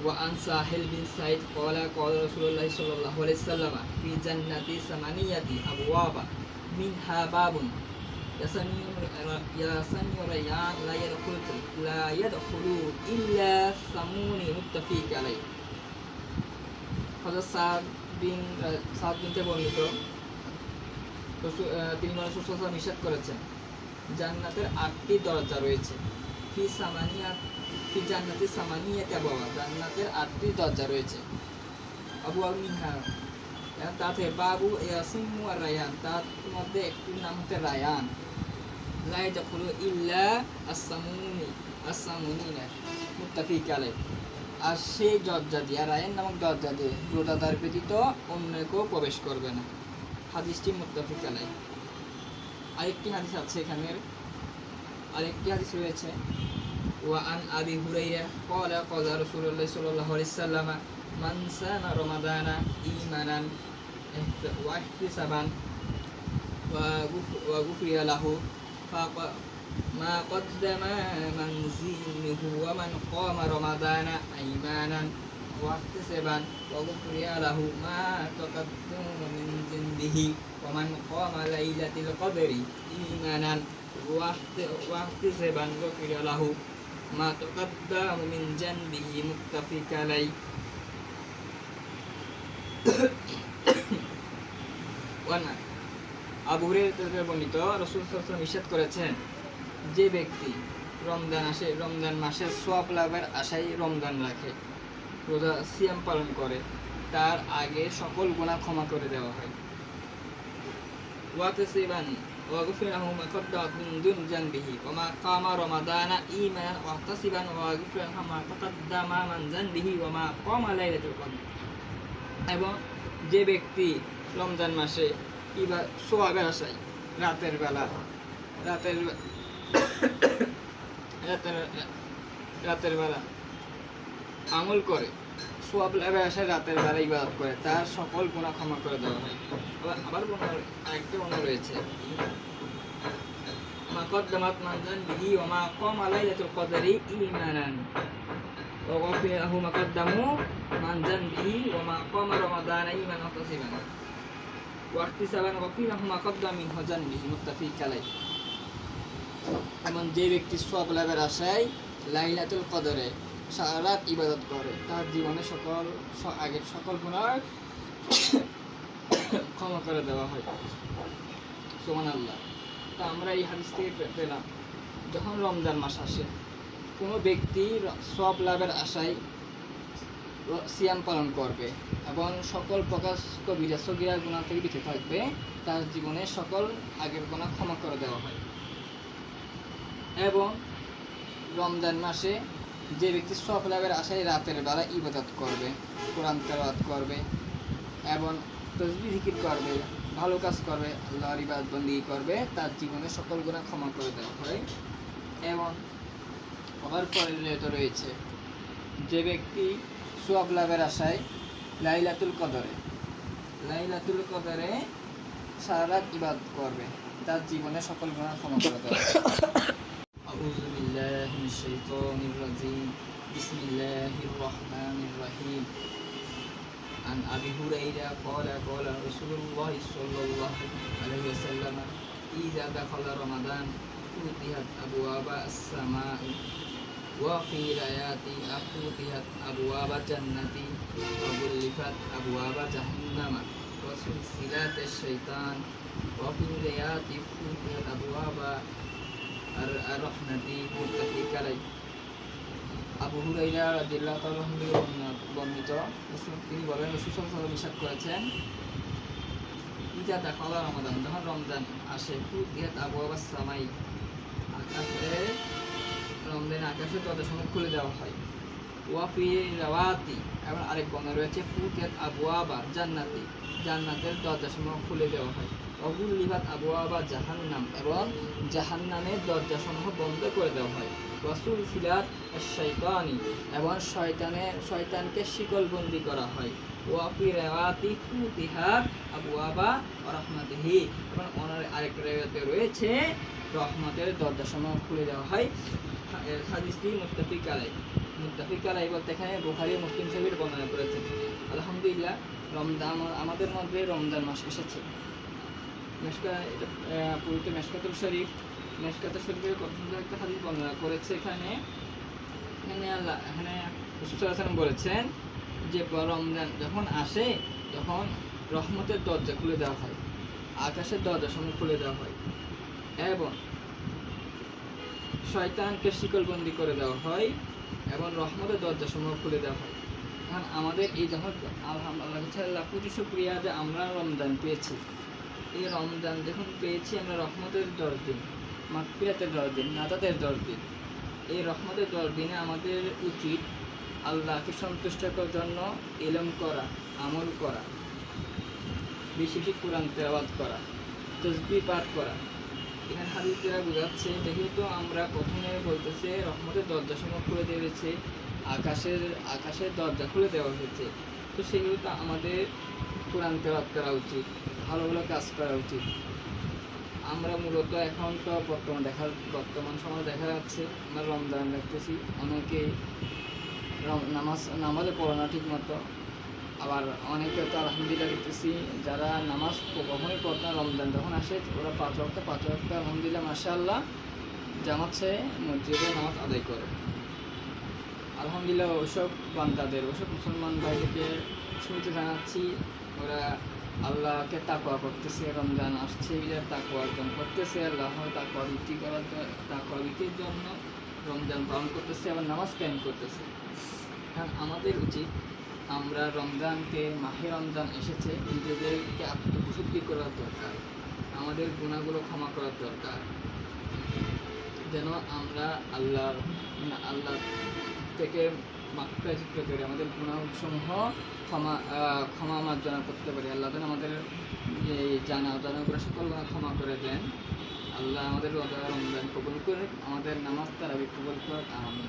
وعن ساحل بن سعيد قال قال رسول الله صلى الله عليه وسلم في جنة ثمانية أبواب منها باب يسمي يسمي ريان لا يدخل لا يدخل إلا ثمون متفق عليه হযরত সাদ বিন সাদ বিনতে বর্ণিত রসূল- আহ, তিনি মানুষ সুসংসার নিষেধ করেছেন জান্নাতের আটটি দরজা রয়েছে ফি সামানিয়া ফি জান্নাতি সামানিয়াতে বাবা, জান্নাতের আটটি দরজা রয়েছে। আবু এবং তাতে বাবু ইয়াসিমু আর রায়ান, তার মধ্যে একটির নাম হচ্ছে রায়ান। লাই যখন ইল্লা আসামুনি আসামুনিনা মুত্তাফিক আলাই আর সেই দরজা দিয়ে রায়ান নামক দরজা দিয়ে রোজাদার ব্যতীত অন্য কেউ প্রবেশ করবে না। হাদিসটি মুত্তাফিক আলাই আরেকটি হাদিস আছে এখানের। আরেকটি হাদিস রয়েছে وعن أبي هريرة قال قال رسول الله صلى الله عليه وسلم من صام رمضان إيمانا واحتسابا وغف- وغفر له فق- ما قدم من زينه ومن قام رمضان إيمانا واحتسابا وغفر له ما تقدم من ذنبه ومن قام ليلة القدر إيمانا واحت- واحتسابا غفر له ما تقدم من جنبه متفق عليه ওয়ানা আবু হুরায়রা থেকে বর্ণিত রাসূল সাল্লাল্লাহু আলাইহি ওয়াসাল্লাম ইরশাদ করেছেন যে ব্যক্তি রমজান আসে রমজান মাসে সোয়াব লাভের আশায় রমজান রাখে রোজা সিয়াম পালন করে তার আগে সকল গুনাহ ক্ষমা করে দেওয়া হয় ওয়াতাসিবান وغفر له ما قدمت من دون ذنبه وما قام رمضان إيمانا واحتسبا وغفر له ما تقدم من ذنبه وما قام ليلة القدر এবং যে ব্যক্তি রমজান মাসে কিবা সোয়াবের আশায় রাতের বেলা রাতের বে- রাতের রাতের বেলা আমল করে সোয়াবেলা আসে রাতের বেলা ইবাদত করে। তার সকল গুণা ক্ষমা করে দেওয়া হয়। আবার গুণার আরেকটি অন্য রয়েছে। মানজান বিহি ও মা কম আলাই লাতুল কদারি ইমানান ও গফির আহু মানজান বিহি ও মা কম রমাদান ইমান আহু হজান বিহি মুত্তাফি কালাই এমন যে ব্যক্তি সোয়াব লাভের আশায় লাইলাতুল কদরে। সারা রাত ইবাদত করে। তার জীবনে সকল আগের সকল গুণার ক্ষমা করে দেওয়া হয়। সোমান আল্লাহ তা আমরা এই হাদিস থেকে পেলাম, যখন রমজান মাস আসে, কোনো ব্যক্তি সব লাভের আশায় সিয়াম পালন করবে এবং সকল প্রকাশ কবিরা, সগিরা গুণা থেকে বেঁচে থাকবে, তার জীবনে সকল আগের গুণা ক্ষমা করে দেওয়া হয়। এবং রমজান মাসে যে ব্যক্তি সব লাভের আশায় রাতের বেলা ইবাদত করবে, কোরআন তেলাওয়াত করবে এবং তসবি জিকির করবে, ভালো কাজ করবে, আল্লাহর ইবাদত বন্দি করবে, তার জীবনে সকল গুণা ক্ষমা করে দেওয়া হয় এবং আবার পরে রয়েছে, যে ব্যক্তি সব লাভের আশায় লাইলাতুল কদরে লাইলাতুল কদরে সারা রাত ইবাদত করবে, তার জীবনে সকল গুণা ক্ষমা করে দেওয়া بالله من الشيطان الرجيم. بسم الله الرحمن الرحيم. عن أبي هريرة قال قال رسول الله صلى الله عليه وسلم إذا دخل رمضان فتحت أبواب السماء وفي روايات فتحت أبواب الجنة وغلفت أبواب جهنم وسلسلة الشيطان. وفي روايات فتحت أبواب আর- রহমাতি মুত্তাফিক আলাই আবু হুরাইরা রাদিয়াল্লাহু তাআলা বর্ণিত তিনি বলেন, রাসূল ইরশাদ করেছেন, ইজা দাখালা রমাদান যখন রমজান আসে ফুতিহাত আবওয়াবাস সামাই আকাশে রমজান আকাশে দরজাসমূহ খুলে দেওয়া হয়। ওয়াফি রাওয়াতি এবং আরেক বর্ণনা রয়েছে ফুতিহাত আবওয়াবা জান্নাতি জান্নাতের দরজাসমূহ খুলে দেওয়া হয়। অবুল লিবাত আবওয়াবা জাহান্নাম এবং জাহান্নামের দরজাসমূহ বন্ধ করে দেওয়া হয়। রসুল সিলাত শৈতানি এবং শয়তানে, শয়তানকে শিকলবন্দি করা হয়। ওয়াফি রেওয়াতি ফুতিহাত আবু আবা রহমাতিহি এবং ওনার আরেক রেওয়াতে রয়েছে, রহমতের দরজাসমূহ খুলে দেওয়া হয়। হাদিসটি মুত্তাফিক আলাই মুত্তাফিক আলাই বলতে এখানে বুখারি মুসলিম শরীফের বর্ণনা করেছেন আলহামদুলিল্লাহ, রমজান আমাদের মধ্যে রমজান মাস এসেছে। মেশকা, এটা পবিত্র মেশকাতুল শরীফ। মেশকাতুল শরীফের কত সুন্দর একটা হাদিস বর্ণনা করেছে এখানে। এখানে আল্লাহ, এখানে সুসালাম বলেছেন যে রমজান যখন আসে, তখন রহমতের দরজা খুলে দেওয়া হয়। আকাশের দরজা সমূহ খুলে দেওয়া হয়। এবং শয়তানকে শিকলবন্দি করে দেওয়া হয় এবং রহমতের দরজা সমূহ খুলে দেওয়া হয়। এখন আমাদের এই যখন আলহামদুলিল্লাহ প্রচুর শুক্রিয়া যে আমরা রমজান পেয়েছি। এই রমজান যখন পেয়েছি আমরা রহমতের দশ দিন মাকফিরাতের দশ দিন নাজাতের দশ দিন এই রহমতের দশ দিনে আমাদের উচিত আল্লাহকে সন্তুষ্ট করার জন্য এলম করা, আমল করা। বেশি বেশি কোরআন তেলাওয়াত করা তসবি পাঠ করা। এখানে হাদিস দ্বারা বোঝাচ্ছে যেহেতু আমরা প্রথমে বলতেছে, রহমতের দরজা সমূহ খুলে দিয়েছে আকাশের আকাশের দরজা খুলে দেওয়া হয়েছে। তো সেগুলো তো আমাদের কোরআন তেলাওয়াত করা উচিত। ভালো ভালো কাজ করা উচিত। আমরা মূলত এখন তো বর্তমান দেখা, বর্তমান সময় দেখা যাচ্ছে, আমরা রমজান দেখতেছি অনেকে নামাজ নামাজে পড়ে না ঠিক মতো আবার অনেকে তো আলহামদুলিল্লাহ দেখতেছি, যারা নামাজ কখনোই পড়ে না, রমজান যখন আসে, ওরা পাঁচ ওয়াক্ত পাঁচ ওয়াক্ত আলহামদুলিল্লাহ, মাশাআল্লাহ জামাচ্ছে মসজিদে নামাজ আদায় করে। আলহামদুলিল্লাহ, ওসব বান্দাদের, ওসব মুসলমান ভাইদেরকে শুনতে জানাচ্ছি, ওরা আল্লাহকে তাকওয়া করতেছে, রমজান আসছে বিদায় তাকওয়া অর্জন করতেছে আল্লাহ তাকওয়া বৃদ্ধি করার তাকওয়া বৃদ্ধির জন্য রমজান পালন করতেছে, আবার নামাজ কায়েম করতেছে। কারণ আমাদের উচিত আমরা রমজানকে, মাহে রমজান এসেছে, নিজেদেরকে আত্মশুদ্ধি করার দরকার, আমাদের গুণাগুলো ক্ষমা করার দরকার, যেন আমরা আল্লাহর মানে আল্লাহ থেকে মাত্রা চিত্র করে, আমাদের গুণাসমূহ ক্ষমা ক্ষমা মার্জনা করতে পারি। আল্লাহ যেন আমাদের এই জানা অজানা করে সকল ক্ষমা করে দেন। আল্লাহ আমাদের রমজান কবুল করে আমাদের নামাজ তারাবি কবুল করে আমি